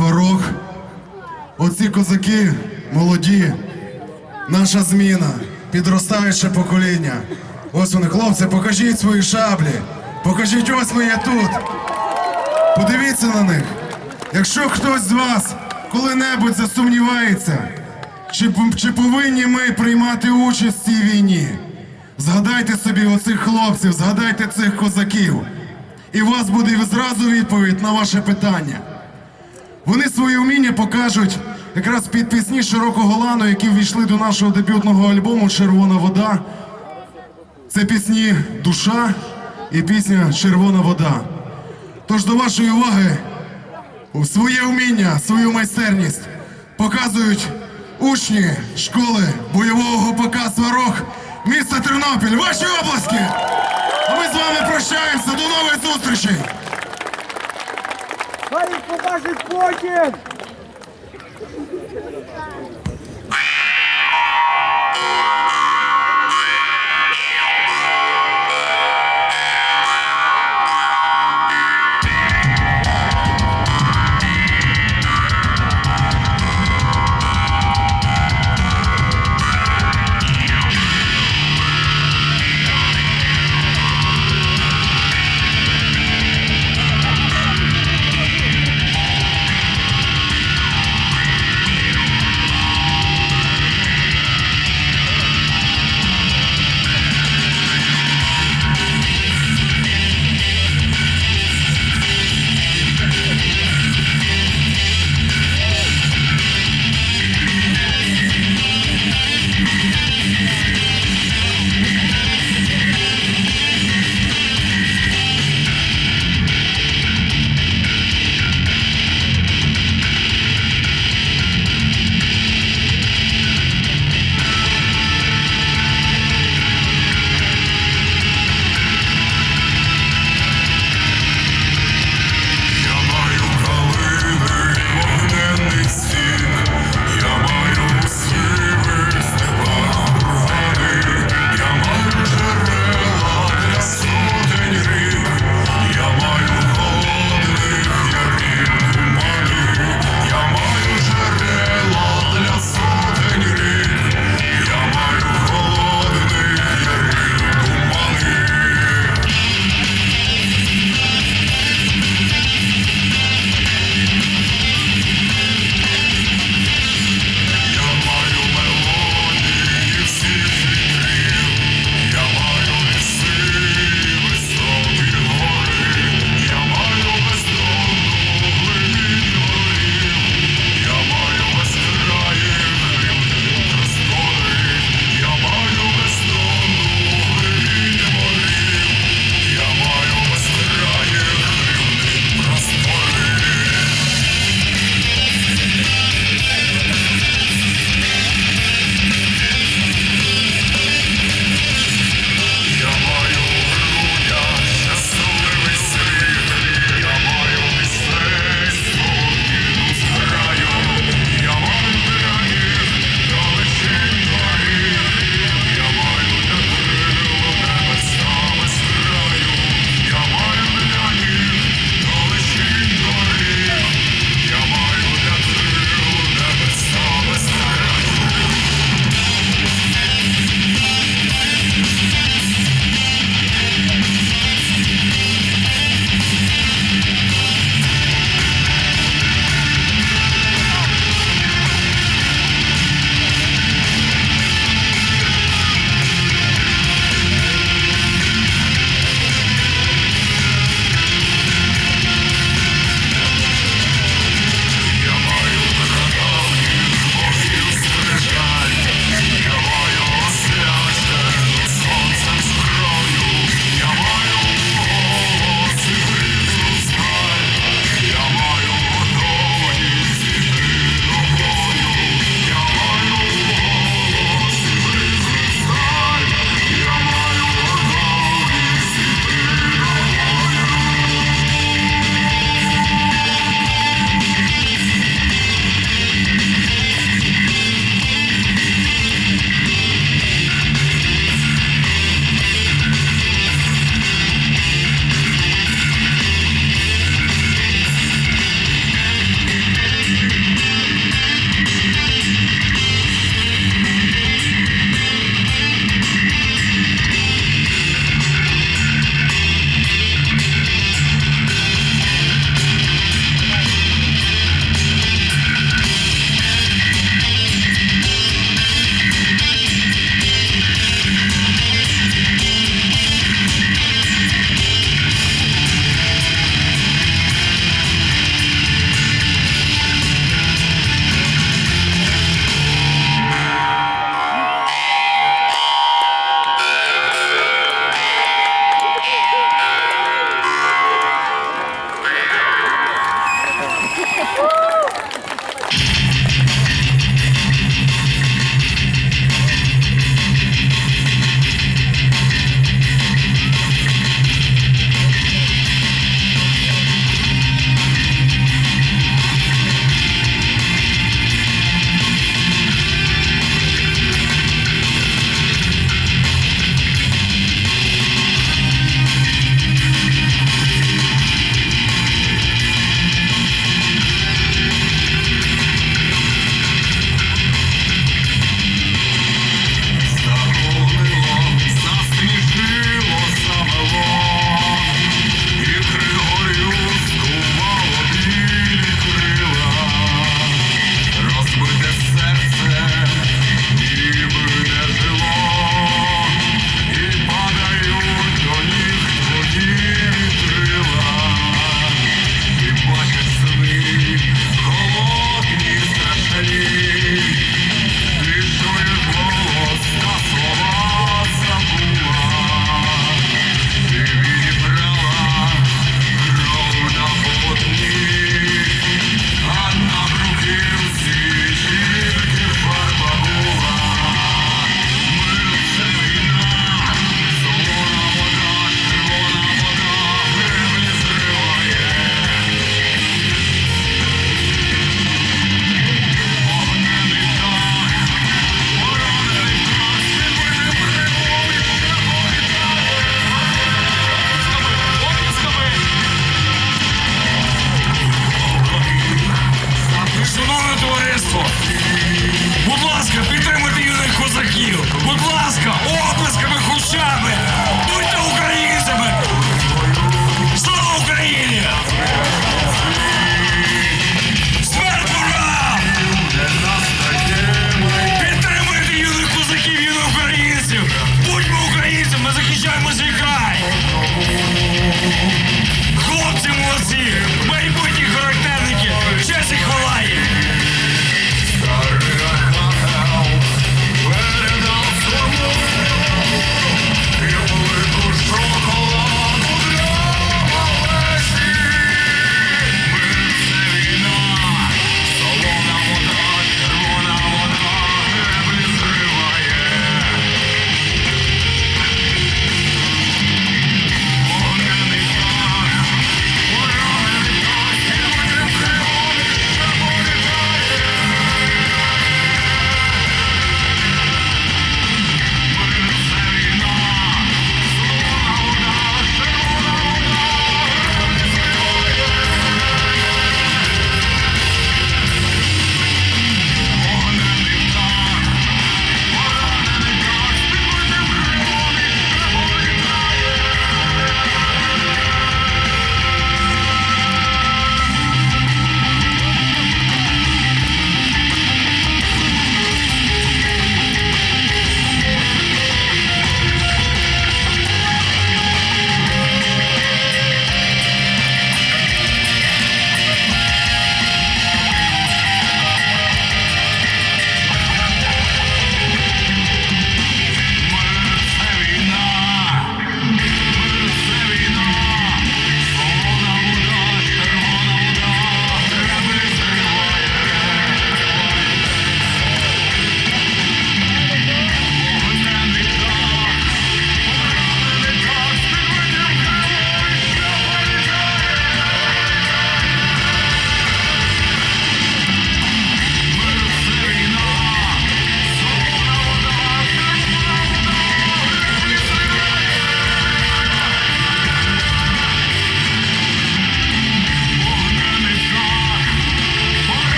Сварог. Оці козаки молоді, наша зміна, підростаюче покоління. Ось вони, хлопці, покажіть свої шаблі. Покажіть, ось ми є тут. Подивіться на них. Якщо хтось з вас коли-небудь засумнівається, чи, чи повинні ми приймати участь в цій війні, згадайте собі оцих хлопців, згадайте цих козаків. І у вас буде зразу відповідь на ваше питання. Вони свої вміння покажуть якраз під пісні широкого лану, які ввійшли до нашого дебютного альбому Червона вода. Це пісні Душа і пісня Червона вода. Тож до вашої уваги своє вміння, свою майстерність показують учні школи бойового ГПК Сварог міста Тернопіль. Ваші обласки! А ми з вами прощаємося. До нових зустрічей! Хай їх побачить!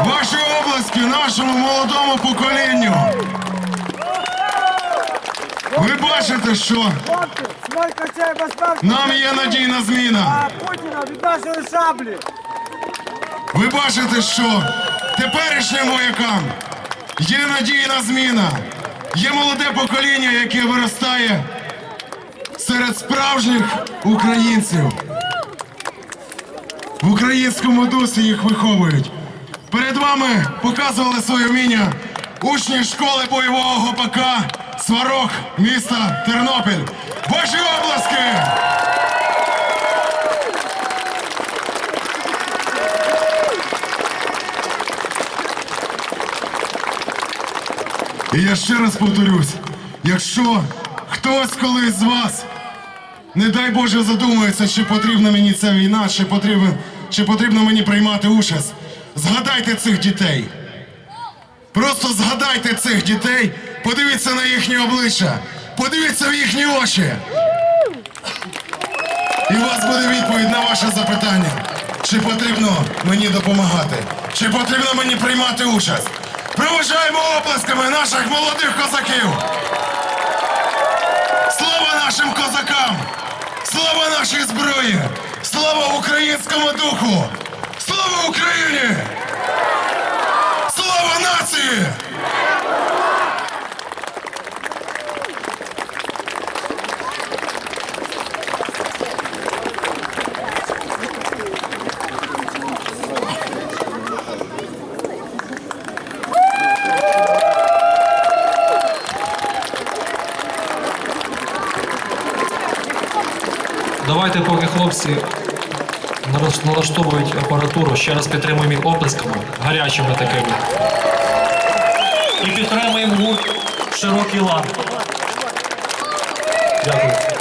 Ваші обласки нашому молодому поколінню. Ви бачите, що нам є надійна зміна. Від нашої шаблі. Ви бачите, що теперішнім воякам є надійна зміна. Є молоде покоління, яке виростає серед справжніх українців. В українському дусі їх виховують. Перед вами показували своє вміння учні школи бойового гопака Сварог міста Тернопіль. Ваші обласки! І я ще раз повторюсь: якщо хтось колись з вас, не дай Боже, задумується, чи потрібна мені ця війна, чи потрібно, чи потрібно мені приймати участь, згадайте цих дітей. Просто згадайте цих дітей, подивіться на їхні обличчя, подивіться в їхні очі. І у вас буде відповідь на ваше запитання, чи потрібно мені допомагати, чи потрібно мені приймати участь. Проважаємо оплесками наших молодих козаків. Слава нашим козакам! Слава нашій зброї! Слава українському духу! Слава Україні! Слава нації! Давайте, поки хлопці налаштовують апаратуру, ще раз підтримуємо їх оплесками, гарячими такими. І підтримуємо гурт широкий лад. Дякую.